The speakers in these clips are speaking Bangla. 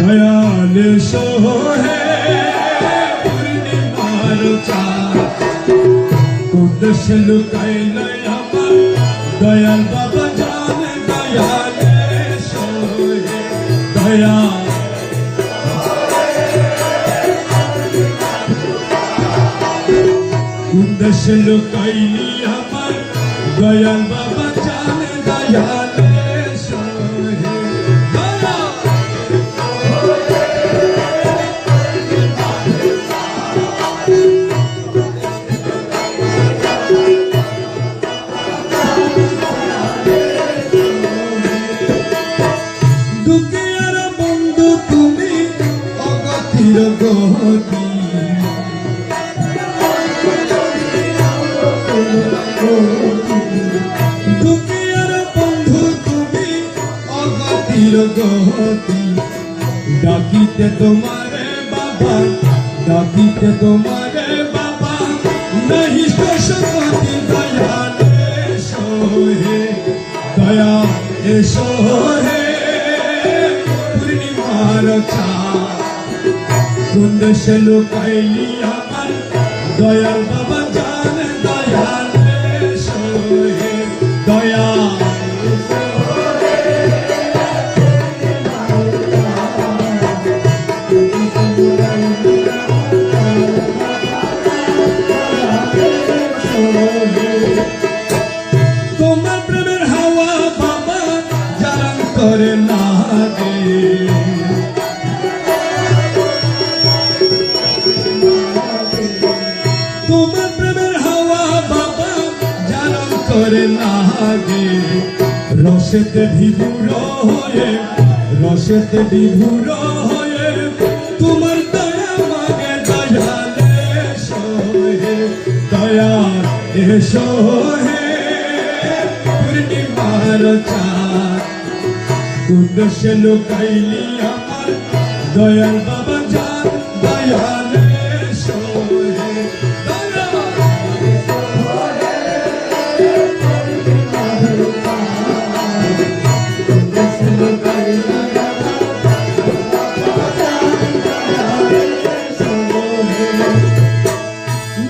দয়াল সোহে পূর্ণিমার চাঁদ কুদ্দুস লুকাইল আমার দয়াল বাবা জান দয়াল দয়াল কুদ্দুস লুকাইলি আমার দয়াল বাবা জান দয়াল অগতির গতি ডাকিতে তোমারে বাবা, ডাকিতে তোমারে বাবা। नहीं সরস্বতী দয়া এসো হে পূর্ণিমার চাঁদ কুন্দ সে লুকাইলি আমার দয়াল করে না রে তোমার প্রেমের হাওয়া বাবা জারাম করে না গে রসেতে বিভুর হয়ে রসেতে বিভুর হয়ে, তোমার দয়া মাগে দয়াল এসো হে দয়াল এসো হে পূর্ণিমার চাঁদ। কুদ্দুসে লুকাইলি আমার দয়াল বাবা জান দয়াল এসো হে দয়াল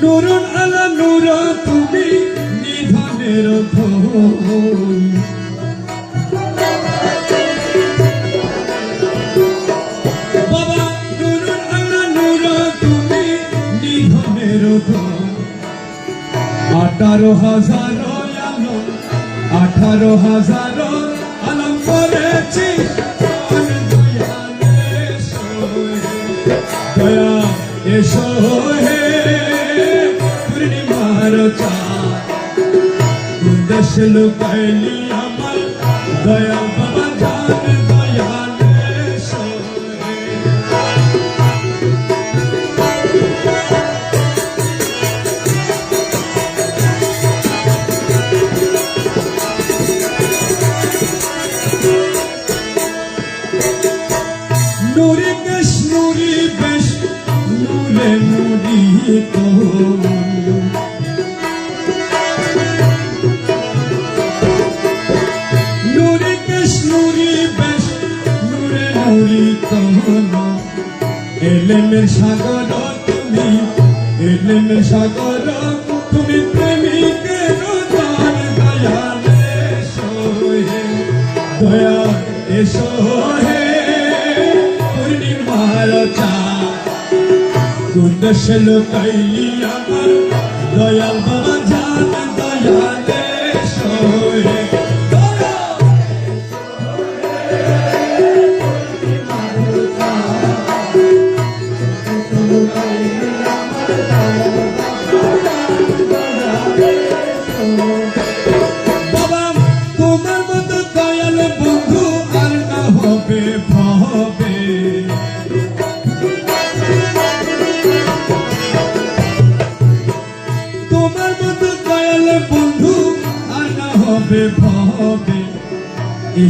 নুরুন আলা নূর, তুমি নিধনের ধন। আঠারো হাজার আঠারো হাজার আলম করেছি দয়া এসো হে পূর্ণিমার চা দেশ আমার দয়া। নুরি বেশ নুরি বেশ, নুরে নুরি নুরি বেশ নুরি বেশ, নুরে নুরি কোন এলেমের সাগর, তুমি এলেমের সাগর, তুমি প্রেমিকের দান দয়াল এসো। কুদ্দুস লুকাইলি আমার দয়াল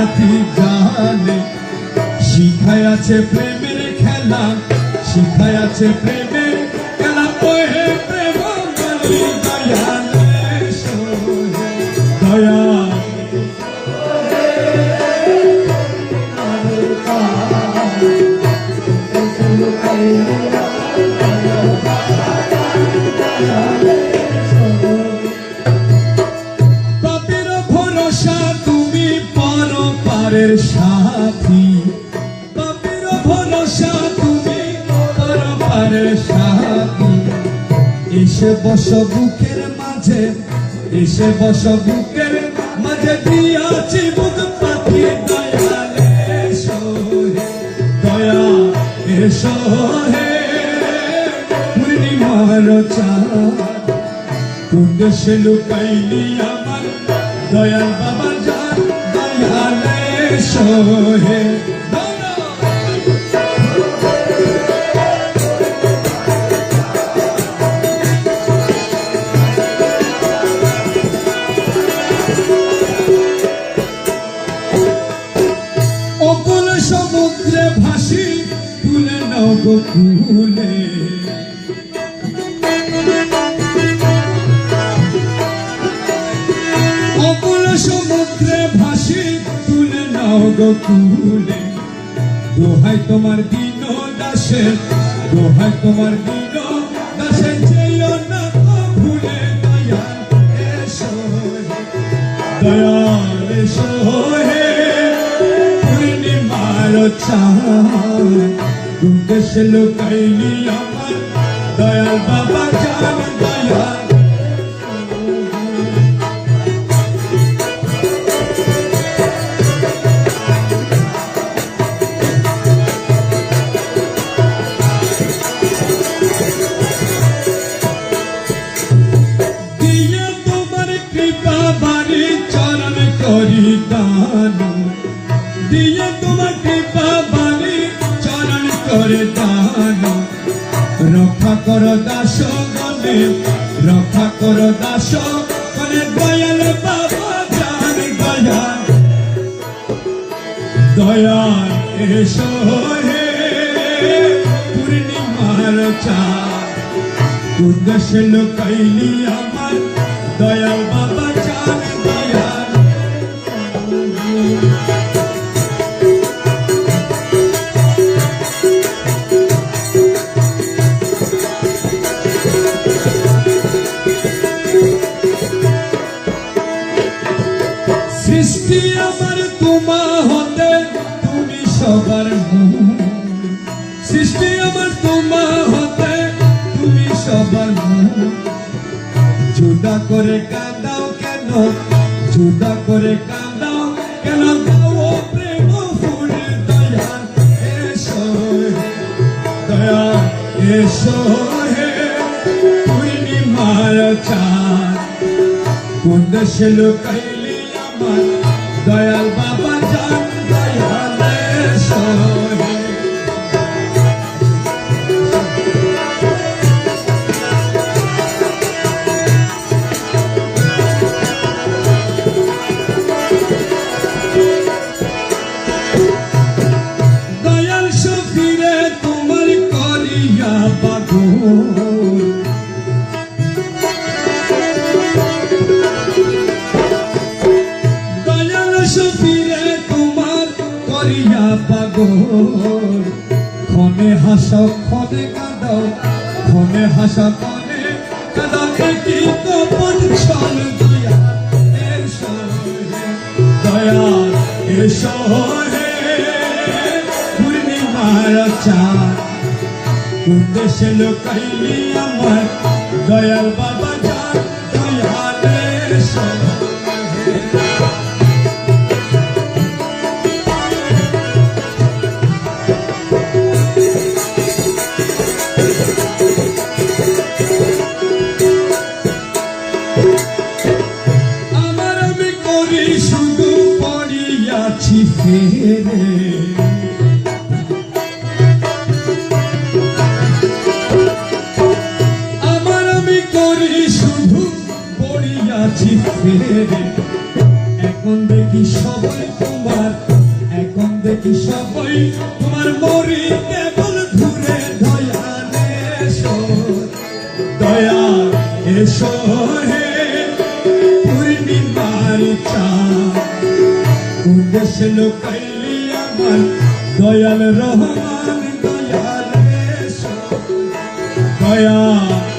সাথী জানে। শিখায় আছে প্রেমের খেলা শিখায় আছে প্রেমের এসে বস বুকের মাঝে, এসে বস বুকের মাঝে, দিয়াছি বুক সোহে দয়া এসো হে পূর্ণিমার সে লুকাইলি আমার, দয়াল বাবা যান দয়ালে সোহে দয়া নাও গো দোহাই তোমার দিন দাসে দোহাই তোমার দিন দাসে যেও না ভুলে দয়া এসো দয়া এসো হে, পূর্ণিমার চাঁদ দেশে লুকাইলি আমার দয়াল দয়াল এসো হে পূর্ণিমার চা উদ্দেশ্যে লোকাইলি আমার দয়াল কেন? জুদা করে কাঁদাও কেন? দাও প্রেম ফুল দয়া এসো দয়া এসো হে। তুমি মায়া চা কোন দেশে লুকাইলি আমার দয়াল ক্ষণে হাস ক্ষণে কাঁদাও ছল দয়া এসো হে দয়াল এসো হে পূর্ণিমার চাঁদ উদ্দেশ্যে লোকাইলি আমার দয়াল বাবা যান দয়াল এসো আমার আমি করি শুধু পড়িয়াছি এখন দেখি সবাই তোমার, এখন দেখি সবাই তোমার মরি কেবল ঘুরে দয়া এসো দয়া এসো। ছিল কাইলি আমার। দয়াল রহমান দয়াল দয়াল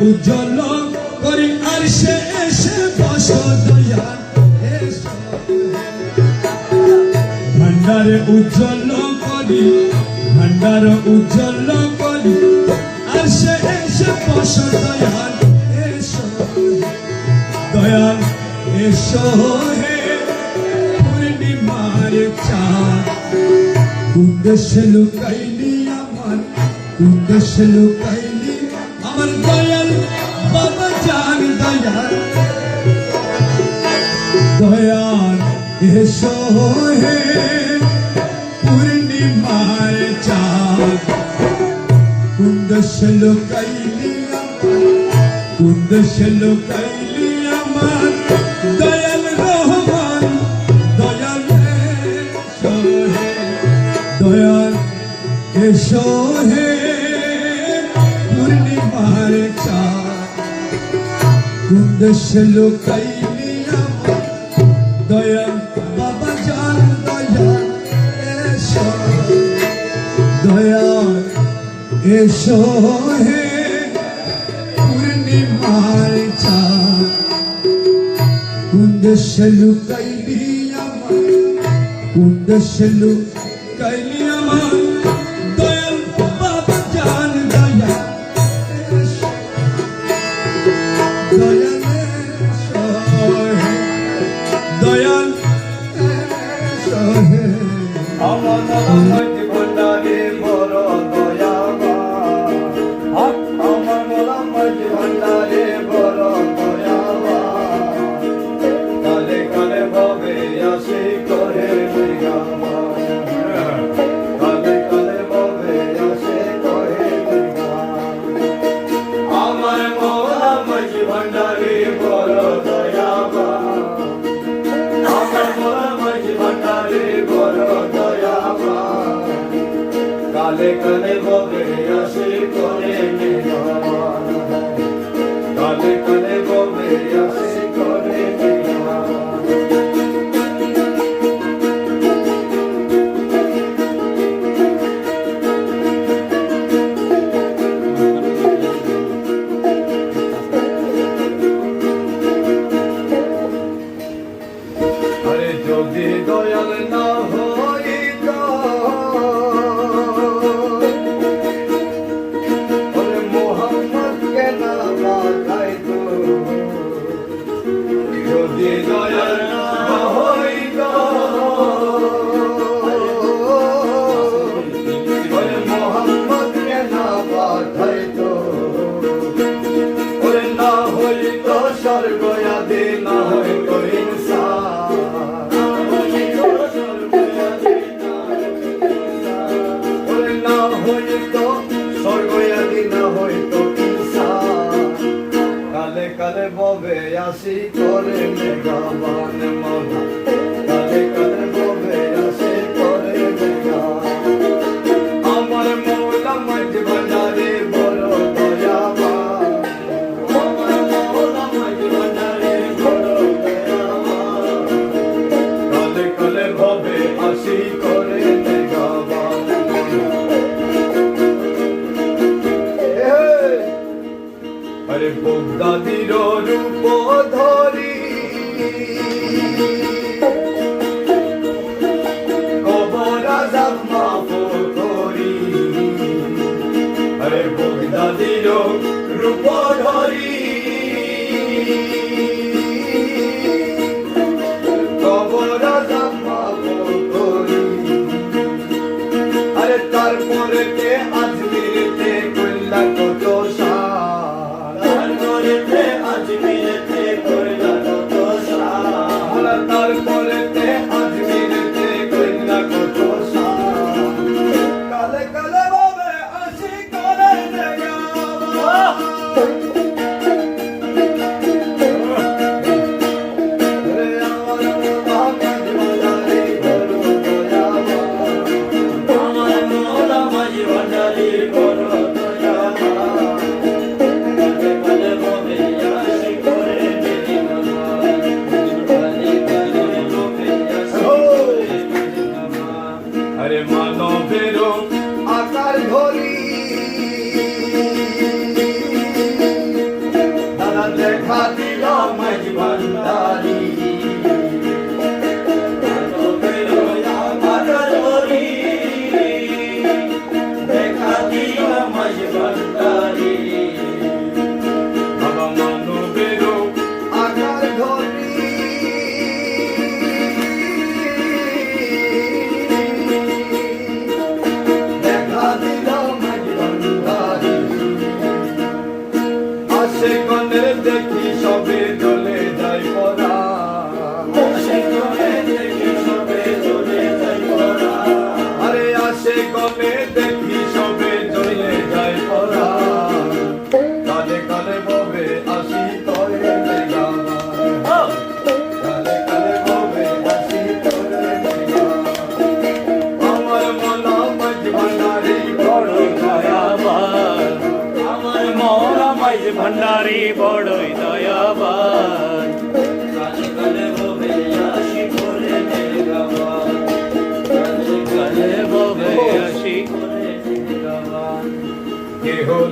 উজ্জ্বল করে আর সে এসে বস দয়া ভান্ডার উজ্জ্বল করি ভান্ডার উজ্জ্বল করি আর সে এসে বস দয়াল। এসো দয়াল, এসো, হে পূর্ণিমার চা কুন্দেশ লুকাইনি আমার কুন্দেশ লুকাই সোহে পূর্ণিমার চাঁদ। কুন্দস লোকাইলি কুন্দস লোকাইলি আমার। দয়াল রহমান দয়াল সোহে দয়াল এসো হে পূর্ণিমার চাঁদ। কোন দেশে লুকাইলি আমার কোন দেশে লুকাইলি আমার Dios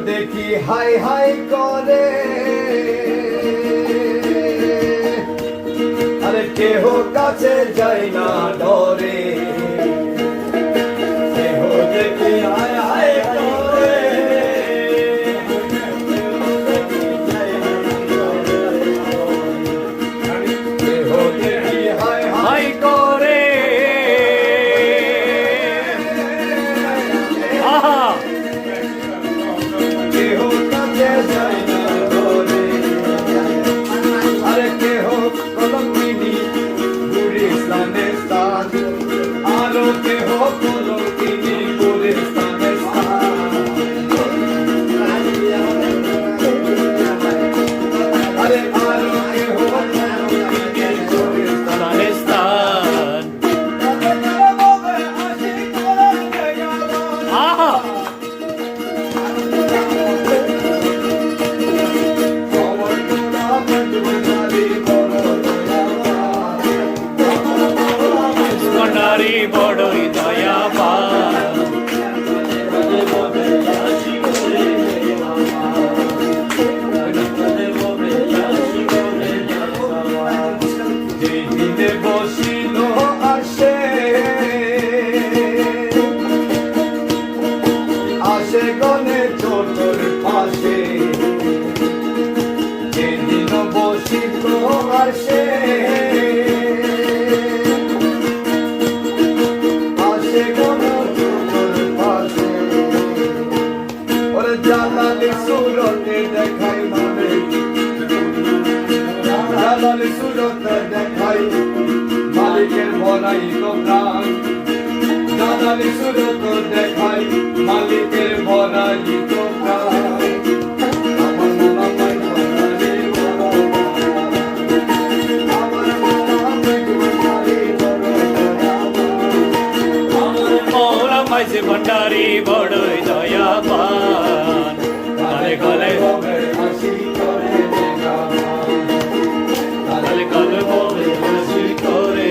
দেখি হাই হাই করে। আরে কেহ কাছে যায় না ডরে। দেখাই মালিকের বলাই তো প্রাণ দাদালি সুরত দেখাই মালিকের বলাই তো প্রাণ ভণ্ডারি বড়ই দয়া পান কালে কালে কালে কালে বলে হাসি করে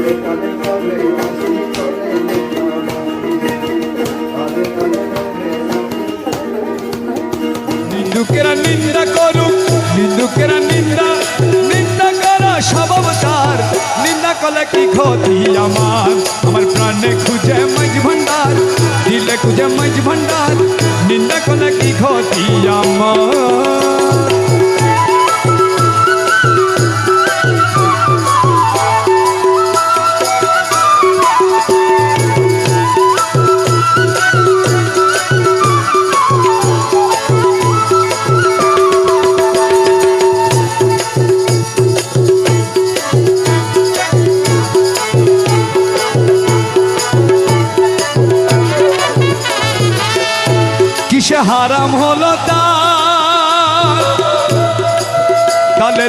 কালে কালে বলে হাসি করে নিন্দুকেরা নিন্দা করুক, নিন্দুকেরা নিন্দা নিন্দা করা স্বভাবতা চুরি না করলে কি ক্ষতি আমার? আমার প্রাণে খুঁজে মাইজ ভান্ডার, দিলে খুঁজে মাইজ ভান্ডার, নিন্দা করলে কি ক্ষতি আমার?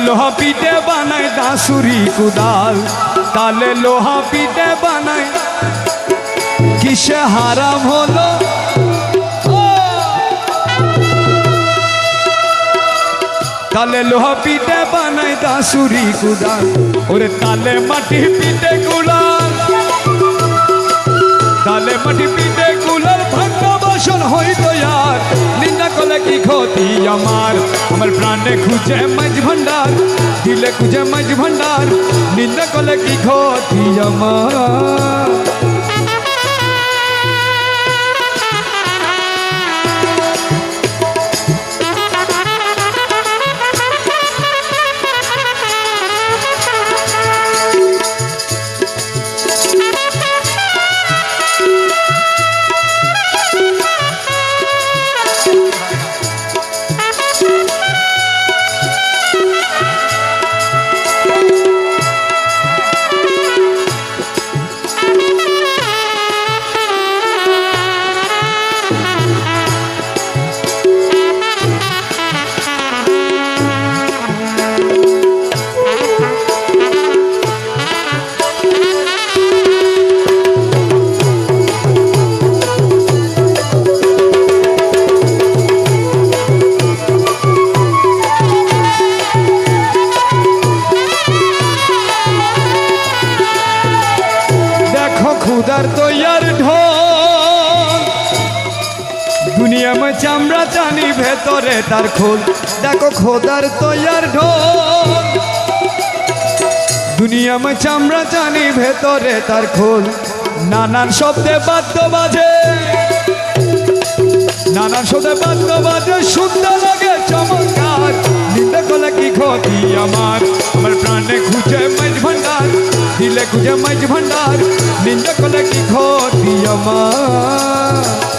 লোহা পিঠে বানায় দাসুরি কুদাল। তালে লোহা পিঠে বানায় কিসে হারাম হলো! তালে লোহা পিঠে বানায় দাসুরি কুদাল। ওরে তালে মাটি পিঠে কুড়াল তালে মাটি পিঠে কুলার ভাঙ্গা বাসন হইতো কি ক্ষতি আমার আমার প্রাণে খুঁজে মাঝ ভান্ডার দিলে খুঁজে মাঝ ভান্ডার নিন্দা কলে কি ক্ষতি আমার চামড়া চানি ভেতরে তার খোল। দেখো খোদার তৈয়ার ঢোল। দুনিয়া মে চামড়া চানি ভেতরে তার খোল। নানান শব্দে বাদ্য বাজে। নানান শব্দে বাদ্য বাজে শুনতে লাগে, চমৎকার। নিন্দে করলে কি ক্ষতি আমার? আমার প্রাণে খুঁজে মাইজ ভান্ডার, দিলে খুঁজে মাইজ ভান্ডার। নিন্দে করলে কি ক্ষতি আমার?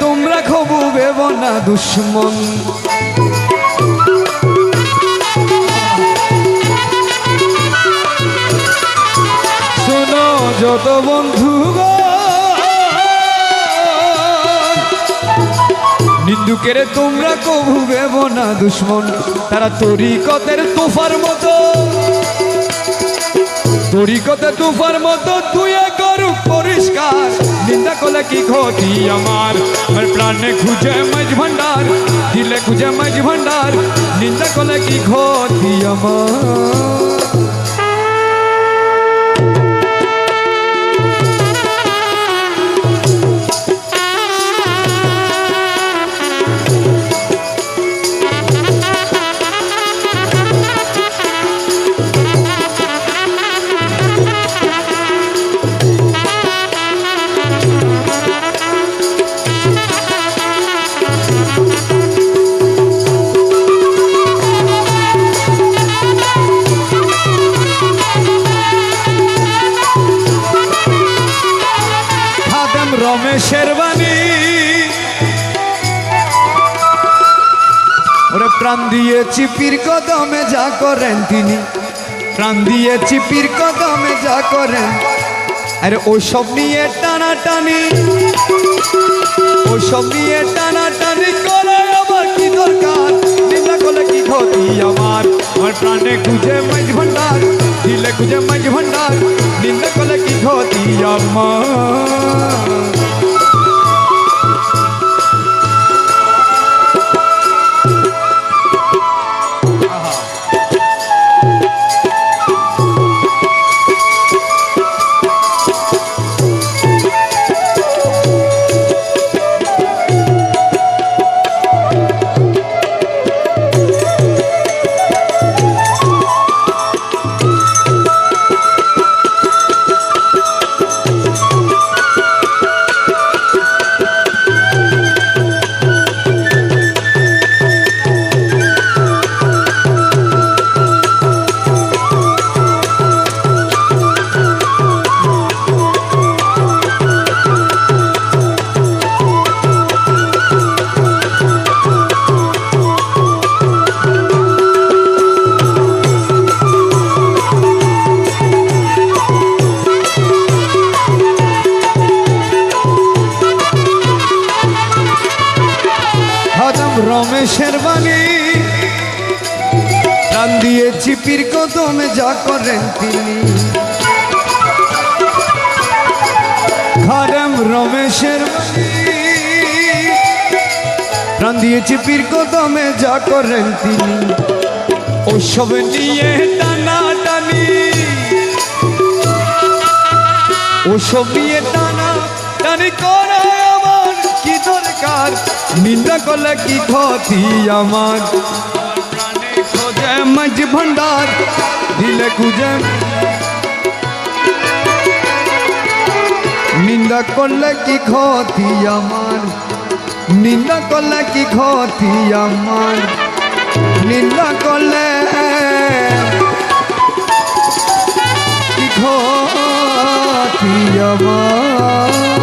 তোমরা খবু ভেব না দুশ্মন। শোনো যত বন্ধু নিন্দুকেরে তোমরা কবু ভেব না দুশ্মন। তারা তরিকতের তোফার মতো। তরিকতে তুফার মতো তুই করু পরিষ্কার। নিন্দা কলে কি ক্ষতি আমার? আমার প্রাণে খুঁজে মাঝ ভান্ডার, দিলে খুঁজে মাঝ ভান্ডার। নিন্দা কলে কি ক্ষতি আমার? রমেশের বাণী। ওরে প্রাণ দিয়েছি পীর কদমে যা করেন তিনি। প্রাণ দিয়েছি পীর কদমে যা করেন। আরে ওসব নিয়ে টানা টানি ওসব নিয়ে টানা টানি করে আমার কি দরকার? নিন্দা করলে কি ক্ষতি আমার? আমার প্রাণে খুঁজে মাঝ ভান্ডার। দিলে খুঁজে মাঝ ভান্ডার নিন্দা করলে কি ক্ষতি আমার রমেশের বাড়ি। প্রাণ দিয়ে চিপির কদমে যা করেন তিনি। ওসব নিয়ে টানা টানি ওসব নিয়ে টানা টানি করা আমার কি দরকার? নিন্দা করলে কি ক্ষতি আমার? প্রাণে খোঁজে মাঝ ভান্ডার দিলে খুঁজে নিন্দা করলে কি ক্ষতি আমার? নিন্দা করলে কি ক্ষতি আমার? নিন্দা করলে কি ক্ষতি আমার?